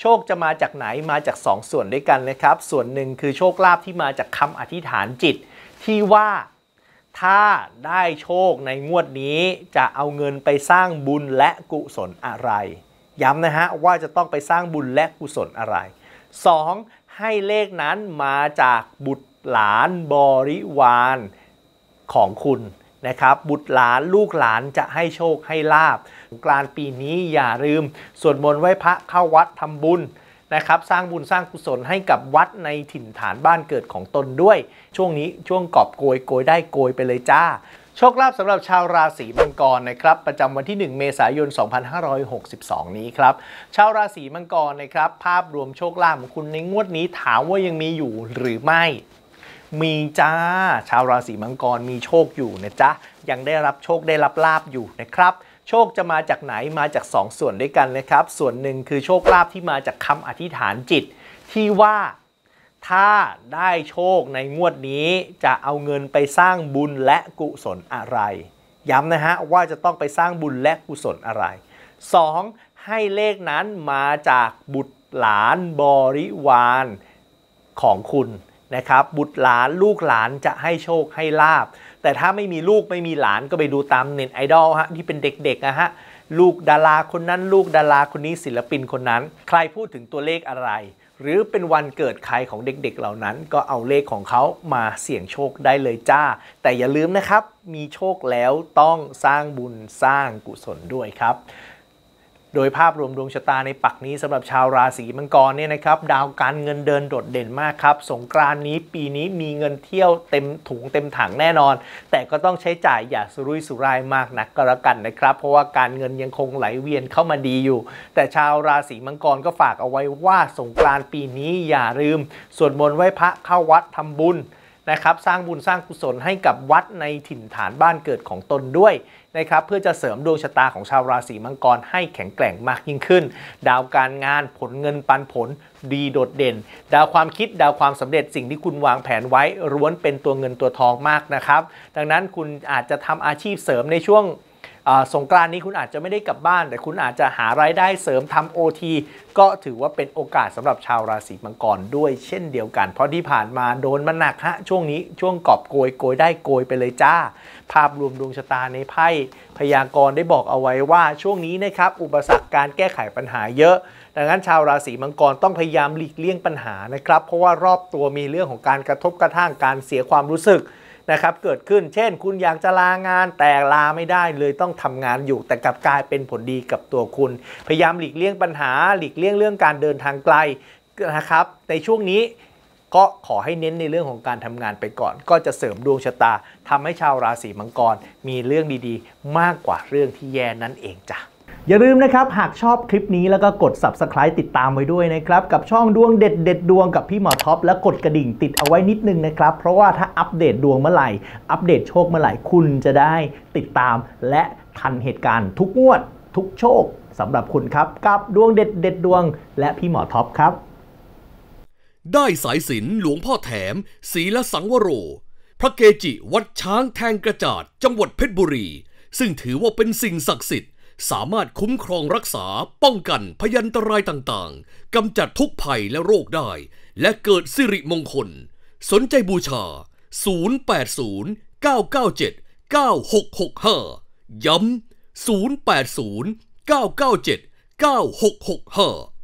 โชคจะมาจากไหนมาจาก 2 ส่วนด้วยกันนะครับ ส่วนหนึ่งคือโชคลาภที่มาจากคำอธิษฐานจิต ที่ว่าถ้าได้โชคในงวดนี้จะเอาเงินไปสร้างบุญและกุศลอะไร ย้ำนะฮะว่าจะต้องไปสร้างบุญและกุศลอะไร 2. ให้เลขนั้นมาจากบุตรหลานบริวารของคุณนะครับ บุตรหลานลูกหลานจะให้โชคให้ลาบ กลานปีนี้อย่าลืมสวดมนต์ไหว้พระเข้าวัดทำบุญนะครับสร้างบุญสร้างกุศลให้กับวัดในถิ่นฐานบ้านเกิดของตนด้วย ช่วงนี้ช่วงกอบโกยโกยได้โกยไปเลยจ้า โชคลาภสำหรับชาวราศีมังกรนะครับประจำวันที่ 1 เมษายน 2562 นี้ครับชาวราศีมังกรนะครับภาพรวมโชคลาภของคุณในงวดนี้ถามว่ายังมีอยู่หรือไม่มีจ้า ชาวราศีมังกรมีโชคอยู่นะจ๊ะยังได้รับโชคได้รับลาบอยู่นะครับ โชคจะมาจากไหนมาจาก 2 ส่วนด้วยกันนะครับ ส่วนหนึ่งคือโชคลาภที่มาจากคำอธิษฐานจิต ที่ว่าถ้าได้โชคในงวดนี้จะเอาเงินไปสร้างบุญและกุศลอะไร ย้ำนะฮะว่าจะต้องไปสร้างบุญและกุศลอะไร 2. ให้เลขนั้นมาจากบุตรหลานบริวารของคุณนะครับ บุตรหลานลูกหลานจะให้โชคให้ลาบ แต่ถ้าไม่มีลูกไม่มีหลานก็ไปดูตามเน็ตไอดอลฮะที่เป็นเด็กๆนะฮะลูกดาราคนนั้น ลูกดาราคนนี้ศิลปินคนนั้น ใครพูดถึงตัวเลขอะไร หรือเป็นวันเกิดใครของเด็กๆเหล่านั้น ก็เอาเลขของเขามาเสี่ยงโชคได้เลยจ้า แต่อย่าลืมนะครับ มีโชคแล้วต้องสร้างบุญสร้างกุศลด้วยครับ โดยภาพรวมดวงชะตาในปักนี้สำหรับชาวราศีมังกรเนี่ยนะครับดาวการเงินเดินโดดเด่นมากครับ สงกรานนี้ปีนี้มีเงินเที่ยวเต็มถุงเต็มถังแน่นอน แต่ก็ต้องใช้จ่ายอย่าสุรุ่ยสุร่ายมากนักก็แล้วกันนะครับ เพราะว่าการเงินยังคงไหลเวียนเข้ามาดีอยู่ แต่ชาวราศีมังกรก็ฝากเอาไว้ว่าสงกรานปีนี้อย่าลืมสวดมนต์ไหว้พระเข้าวัดทำบุญ นะครับสร้างบุญสร้างกุศลให้กับวัดในถิ่นฐานบ้านเกิดของตนด้วยนะครับเพื่อจะเสริมดวงชะตาของชาวราศีมังกรให้แข็งแกร่งมากยิ่งขึ้น ดาวการงานผลเงินปันผลดีโดดเด่น ดาวความคิดดาวความสำเร็จสิ่งที่คุณวางแผนไว้ร้วนเป็นตัวเงินตัวทองมากนะครับ ดังนั้นคุณอาจจะทำอาชีพเสริมในช่วง สงกรานนี้คุณอาจจะไม่ได้กลับบ้าน แต่คุณอาจจะหารายได้เสริมทำโอทีก็ถือว่าเป็นโอกาสสำหรับชาวราศีมังกรด้วยเช่นเดียวกัน เพราะที่ผ่านมาโดนมันหนักฮะช่วงนี้ช่วงกอบโกยโกยได้โกยไปเลยจ้า ภาพรวมดวงชะตาในไพ่พยากรณ์ได้บอกเอาไว้ว่าช่วงนี้นะครับอุปสรรคการแก้ไขปัญหาเยอะดังนั้นชาวราศีมังกรต้องพยายามหลีกเลี่ยงปัญหานะครับ เพราะว่ารอบตัวมีเรื่องของการกระทบกระทั่งการเสียความรู้สึก นะครับเกิดขึ้น เช่น คุณอยากจะลางานแต่ลาไม่ได้เลยต้องทำงานอยู่ แต่กลับกลายเป็นผลดีกับตัวคุณ พยายามหลีกเลี่ยงปัญหา หลีกเลี่ยงเรื่องการเดินทางไกลนะครับ ในช่วงนี้ก็ขอให้เน้นในเรื่องของการทำงานไปก่อน ก็จะเสริมดวงชะตาทำให้ชาวราศีมังกร มีเรื่องดีๆ มากกว่าเรื่องที่แย่นั่นเองจ้ะ อย่าลืมนะครับ หากชอบคลิปนี้แล้วก็กด subscribe ติดตามไว้ด้วยนะครับ กับช่องดวงเด็ดเด็ดดวงกับพี่หมอท็อปและกดกระดิ่งติดเอาไว้นิดนึงนะครับ เพราะว่าถ้าอัปเดตดวงเมื่อไหร่ อัปเดตโชคเมื่อไหร่คุณจะได้ติดตาม และทันเหตุการณ์ทุกงวด ทุกโชคสำหรับคุณครับกับดวงเด็ดเด็ดดวง และพี่หมอท็อปครับ ได้สายสินหลวงพ่อแถมศีลสังวโร พระเกจิวัดช้างแทงกระจาดจังหวัดเพชรบุรี ซึ่งถือว่าเป็นสิ่งศักดิ์สิทธิ์ สามารถคุ้มครองรักษาป้องกันพยันตรายต่างๆ กำจัดทุกภัยและโรคได้ และเกิดสิริมงคล สนใจบูชา 080 997 9665 ย้ำ 080 997 9665